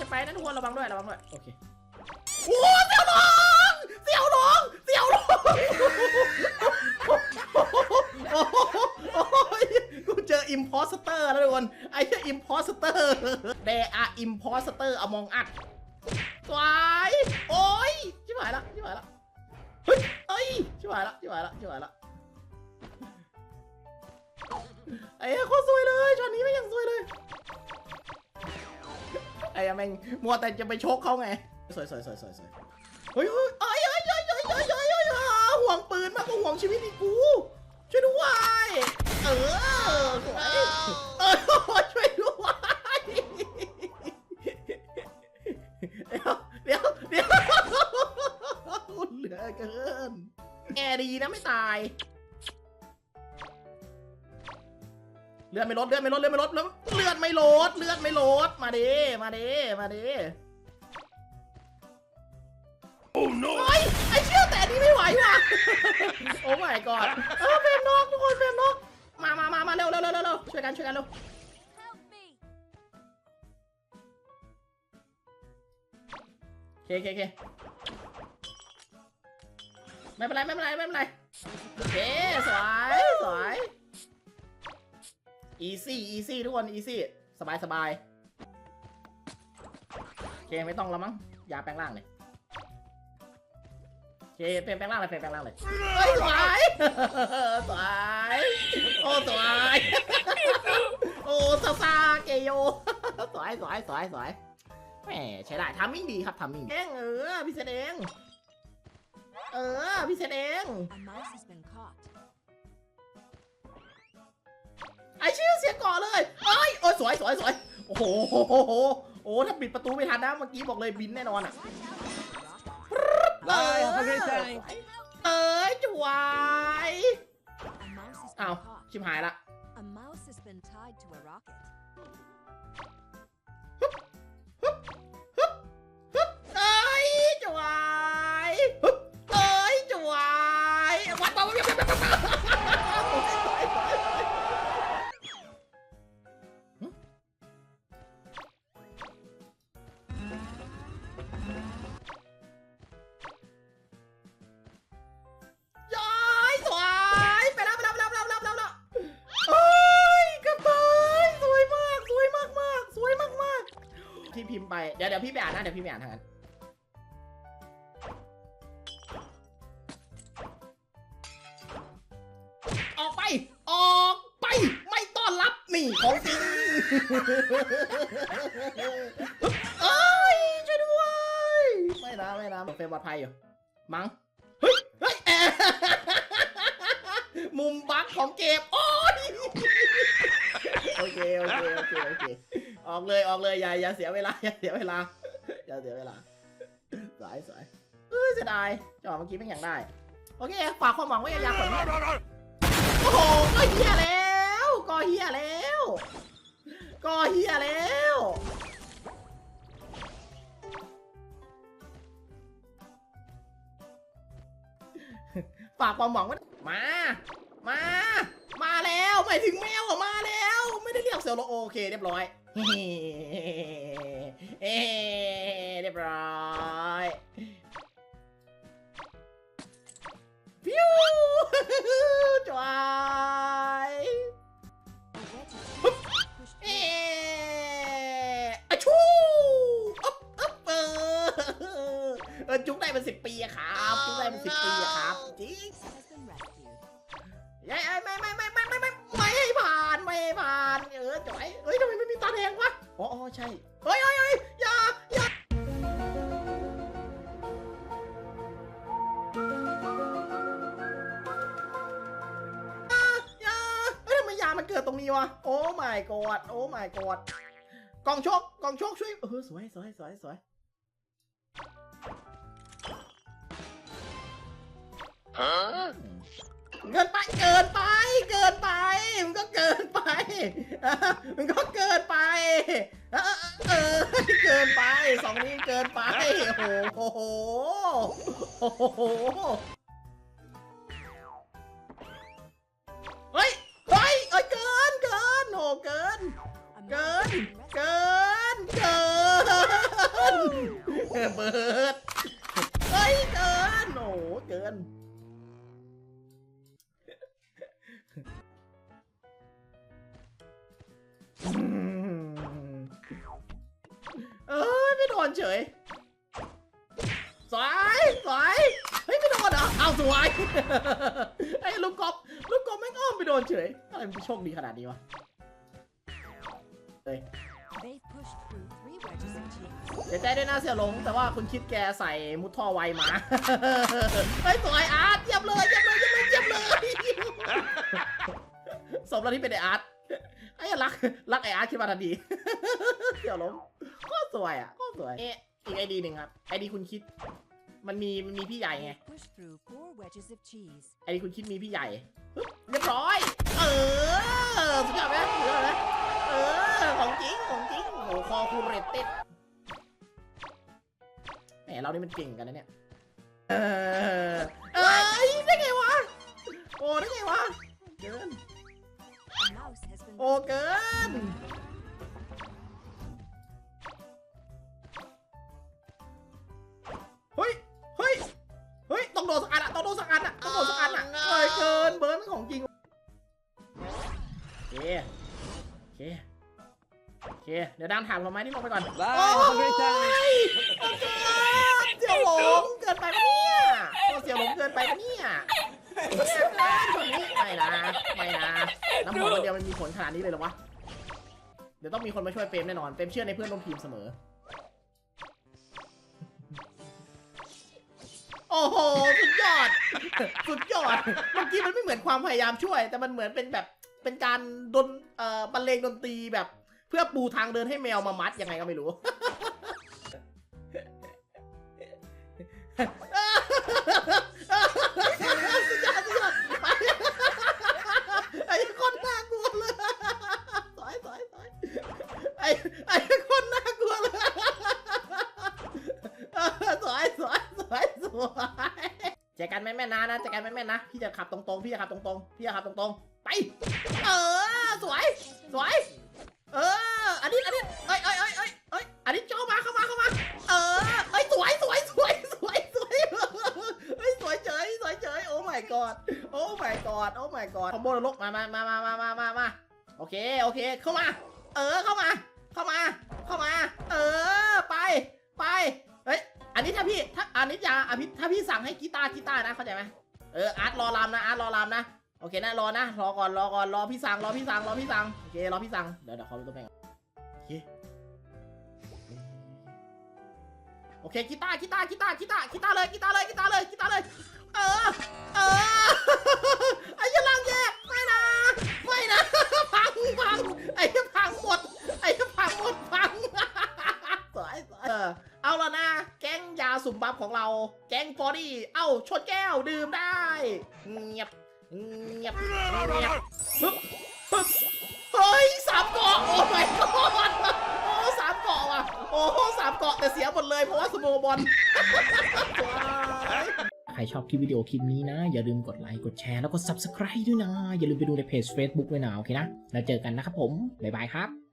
จะไปนะทุกคนระวังด้วยระวังด้วยโอเคโอ้เสี่ยวน้องเสี่ยวน้องเสี่ยวน้องโอ้ยกูเจออิมพอสเตอร์แล้วทุกคนไอ้เจ้าอิมพอสเตอร์เดอะอิมพอสเตอร์อมองอัดสวยโอ้ยชิบหายละชิบหายละเฮ้ยเอ้ยชิบหายละชิบหายละชิบหายละไอ้เหี้ยโคตร ไอ้แม่งมัวแต่จะไปชกเขาไง สวยสวยสวยสวยสวยเฮ้ยเฮ้ยเฮ้ยเฮ้ยเฮ้ยเฮ้ยฮ้ยห่วงปืนมากกว่าห่วงชีวิตอีกู ช่วยด้วย เออสช่วยด้วยเดี๋ยวเดี๋ยวเดี๋ยวเหลือเกินแอร์ดีนะไม่ตาย เลื่อนไม่ลดเลื่อนไม่ลดเลื่อนไม่ลดแล้ว อดไม่ลดเลือดไม่ลดมาดิมาดิมาดิโอ้ no ไอ้ไอ้เชี่ยแต่อันนี้ไม่ไหวว่ะ โอ้ my god เออเฟรมนกทุกคนเฟรมนกมามามามาเร็วเร็วเร็วเร็วเร็วช่วยกันช่วยกันเร็ว Help me! โอเคโอเคโอเคไม่เป็นไรไม่เป็นไรไม่เป็นไรโอเคสวยสวย easy easy ทุกคน easy สบายสบายโอเคไม่ต้องแล้วมั้งยาแปลงร่างเลยโอเคเป็นแปลงร่างเลยเป็นแปลงร่างเลยเฮ้ยสวยสวยโอ้สวยโอ้ซาซาเกโยสวยสวยสวยสวยแหมใช้ได้ทำมิ่งดีครับทำมิ่งเองเออพี่เสดเองเออพี่เสดเอง ไอชื่อเสียงก่อนเลยเอ้ยโอ้ยสวยสวยสวยโอ้โหโอ้โหโอ้โหโอ้โหถ้าปิดประตูไม่ทันนะเมื่อกี้บอกเลยบินแน่นอนอะ Bye, have a great day. เอ้ยจวย A mouse has อ้าว been caught. ชิมหายละ A mouse has been tied to a rocket. เอ้ยจวยฮึบเอ้ยจวยวัดวัดวัดวัด ไปเดี๋ยวเดี๋ยวพี่ไปอ่านนะเดี๋ยวพี่ไปอ่านทางนั้นออกไป ออกไป ไม่ต้อนรับนี่ของจริงเอ้ยช่วยด้วย ไม่นะไม่นะเฟรมปลอดภัยอยู่ มั้ง เฮ้ยเฮ้ยมุมบักของเกม โอ้ยโอเค โอเค โอเค โอเค ออกเลยออกเลยอย่าอย่าเสียเวลาอย่าเสียเวลาอย่าเสียเวลาสายสายเอ้ยเสียดายจอเมื่อกี้ไม่อยากได้ โอเคฝากความหวังไว้ยาวๆก่อนเนี่ยโอ้โหก็เฮียแล้วก็เฮียแล้วก็เฮียแล้วฝากความหวังไว้มา มา มาแล้วหมายถึงแมวอะมาแล้ว ไม่ได้เรียกเซลโลโอเคเรียบร้อย เฮ้เรียบร้อยฟิวจวายเอ through. อะชูอ๊บอ๊บเออเออจุกได้เป็นสิบปีอะครับจุกได้เป็นสิบปีอะครับจริงไม่ไม่ไม่ไม่ไม่ไม่ไม่ไม่ให้ผ่านไม่ให้ผ่านเออจอยเฮ้ยทำไมไม่าแดงวะอ๋ออ๋อใช่เฮ้ยเฮ้ยเฮ้ยอย่าอย่าอย่าเฮ้ยทำไมยามันเกิดตรงนี้วะ โอ้ my god โอ้ my god กองโชคกองโชคช่วยเออสวยสวยสวยสวยเกินไปเกินไป เกินไป มันก็เกินไป มันก็เกินไป เออเออเกินไปสองนี้เกินไป โอ้โห โอ้โห นเฉยสวยสวยเฮ้ยไม่โดนเหรอเอาสวยไอ้ลูกกบลูกกบไม่งอ้อมไปโดนเฉยอะไรมันโชคดีขนาดนี้วะเฮ้ย They've pushed through three wedges of cheese. เสียใจด้วยนะเสี่ยหลง แต่ว่าคุณคิดแกใส่มุดท่อไวมาเฮ้ยสวยอาร์ตเยี่ยมเลยเยี่ยมเลยเยี่ยมเลยเยี่ยมเลยสมแล้วที่เป็นไออาร์ตไอ้รักรักไออาร์ตขึ้นมาทันทีเสี่ยหลงก็ สวยอะก็สวยเอ๊ะอีกไอดีหนึ่งครับไอดีคุณคิด มันมีมันมีพี่ใหญ่ไง They've pushed through four wedges of cheese. ไอ้นี่คุณคิดมีพี่ใหญ่ปึ๊บเรียบร้อย เออสุดยอดไหมสุดยอดไหมเออของจริงของจริงโอ้โหคอคูเรตเต็ดแหมเรานี่มันเก่งกันนะเนี่ยเออเอ้ยได้ไงวะโอ้ได้ไงวะเกิน A mouse has been โอ้เกิน เคเดี๋ยวดามถามเราไหมนี่ลงไปก่อน Bye, โอ้ have a great time. ยโอ้เกินเสี่ยวหลงเกินไปปะเนี่ยโอ้เสี่ยวหลงเกินไปปะเนี่ยเนี่ยเกินตรงนี้ไม่นะไม่นะน้ำหอมคนเดียวมันมีผลขนาดนี้เลยเหรอวะเดี๋ยวต้องมีคนมาช่วยเฟรมแน่นอนเฟรมเชื่อในเพื่อนร่วมทีมเสมอ โอ้โห สุดยอด สุดยอด เมื่อกี้มันไม่เหมือนความพยายามช่วย แต่มันเหมือนเป็นแบบ เป็นการดนเอ่อบรรเลงดนตรีแบบ เพื่อปูทางเดินให้แมวมามัดยังไงก็ไม่รู้ ไอ้คนน่ากลัวเลยสอยสอยสอยไอ้ไอ้คนน่ากลัวเลยสอยสอยสอยสวยเจอกันแม่นๆนะนะเจอกันแม่นๆนะ พี่จะขับตรงๆ พี่จะขับตรงๆ พี่จะขับตรงๆ ไป เออ สวย has been Rồi. เออ อันนี้ อันนี้เอ้ยเอ้ยเอ้ยเอ้ยเอ้ยอันนี้โจมาเข้ามาเข้ามา เออเอ้ยสวยสวยสวยสวยสวยเฮ้ยสวยเฉยสวยเฉยโอ้ my god โอ้ my god โอ้ my god คอมโบนรกมามามามามามามามาโอเคโอเคเข้ามา เออเข้ามา เข้ามา เข้ามา เออไปไปเฮ้ยอันนี้ถ้าพี่ถ้าอันนี้จะอะพี่ถ้าพี่สั่งให้กีตาร์กีตาร์นะเข้าใจไหมเอออาร์ตรอรำนะอาร์ตรอรำนะ โอเคนะรอนะรอก่อนรอก่อนรอพี่สั่งรอพี่สั่งรอพี่สั่งโอเครอพี่สั่งเดี๋ยวเดี๋ยวขอไปตัวแม่งโอเคโอเคกีตาร์กีตาร์กีตาร์กีตาร์กีตาร์เลยกีตาร์เลยกีตาร์เลยกีตาร์เลย เออเออไอ้ยลังแยกไม่นะไม่นะพังพังไอ้ยพังหมดไอ้ยพังหมดพังสวยสวยเออเอาละนะ แก๊งยาสุ่มบัฟของเรา แก๊งฟอดี้เอ้าชนแก้วดื่มได้เงียบ เงียบเงียบฮึบฮึบเฮ้ยสามเกาะโอ้ my god โอ้สามเกาะว่ะ โอ้สามเกาะแต่เสียหมดเลยเพราะว่าสโมบอลใครชอบคลิปวิดีโอคลิปนี้นะ อย่าลืมกดไลค์กดแชร์แล้วก็ subscribe ด้วยนะ อย่าลืมไปดูในเพจ Facebook ด้วยนะ โอเคนะ แล้วเจอกันนะครับผม บ๊ายบายครับ